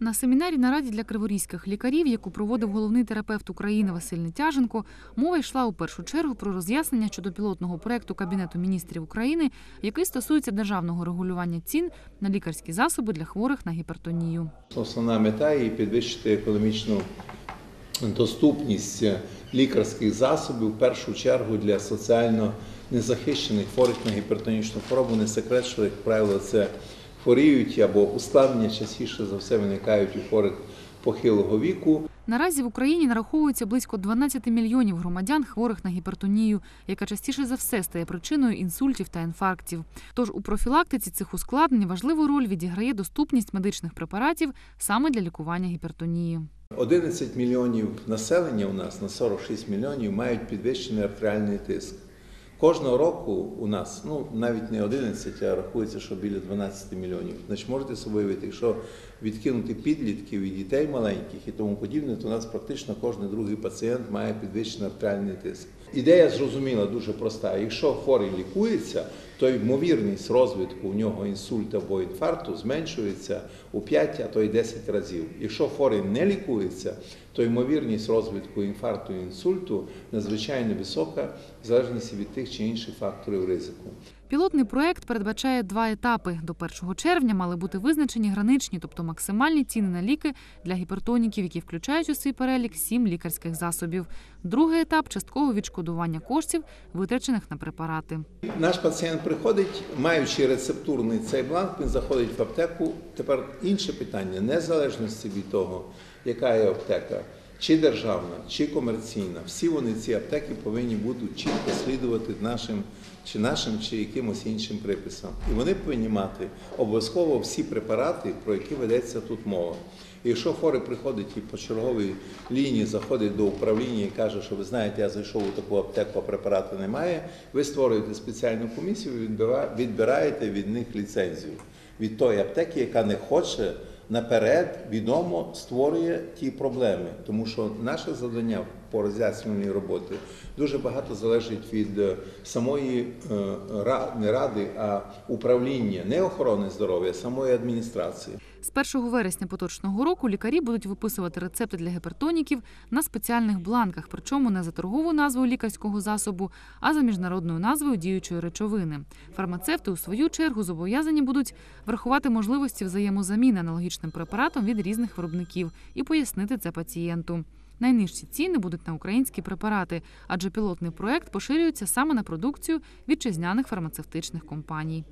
На семінарі нараді для криворізьких лікарів, яку проводив головний терапевт України Василь Нетяженко, мова йшла у першу чергу про роз'яснення щодо пілотного проекту Кабінету міністрів України, який стосується державного регулювання цін на лікарські засоби для хворих на гіпертонію. Основна мета її підвищити економічну доступність лікарських засобів в першу чергу для соціально незахищених хворих на гіпертонічну хворобу. Не секрет, що, як правило, це хворіють або ускладнення частіше за все виникають у хворих похилого віку. Наразі в Україні нараховується близько 12 мільйонів громадян хворих на гіпертонію, яка частіше за все стає причиною інсультів та інфарктів. Тож у профілактиці цих ускладнень важливу роль відіграє доступність медичних препаратів саме для лікування гіпертонії. 11 мільйонів населення у нас на 46 мільйонів мають підвищений артеріальний тиск. Кожного року у нас, ну навіть не 11, а рахується, що біля 12 мільйонів. Значить, можете собі уявити, якщо відкинути підлітків і дітей маленьких і тому подібне, то у нас практично кожен другий пацієнт має підвищений артеріальний тиск. Ідея зрозуміла, дуже проста. Якщо хворий лікується, то ймовірність розвитку у нього інсульта або інфаркту зменшується у 5, а то й 10 разів. Якщо хворий не лікується, то ймовірність розвитку інфаркту і інсульту надзвичайно висока, в залежності від тих чи інших факторів ризику. Пілотний проект передбачає два етапи. До 1 червня мали бути визначені граничні, тобто максимальні ціни на ліки для гіпертоніків, які включають у свій перелік сім лікарських засобів. Другий етап часткове відшкодування коштів, витрачених на препарати. Наш пацієнт приходить, маючи рецептурний цей бланк, він заходить в аптеку. Тепер інше питання, незалежності від того, яка є аптека, чи державна, чи комерційна. Всі вони ці аптеки повинні будуть чітко слідувати нашим чи нашим, чи якимось іншим приписам. І вони повинні мати обов'язково всі препарати, про які ведеться тут мова. І Якщо хворий приходить і по черговій лінії заходить до управління і каже, що ви знаєте, я зайшов у таку аптеку, а препарату немає, ви створюєте спеціальну комісію, відбираєте від них ліцензію від тої аптеки, яка не хоче наперед відомо створює ті проблеми, тому що наше завдання по роз'яснювальній роботи дуже багато залежить від е, самої е, не ради, а управління не охорони здоров'я, самої адміністрації. З 1 вересня поточного року лікарі будуть виписувати рецепти для гіпертоніків на спеціальних бланках, причому не за торгову назву лікарського засобу, а за міжнародною назвою діючої речовини. Фармацевти у свою чергу зобов'язані будуть врахувати можливості взаємозаміни аналогічним препаратом від різних виробників і пояснити це пацієнту. Найнижчі ціни будуть на українські препарати, адже пілотний проект поширюється саме на продукцію вітчизняних фармацевтичних компаній.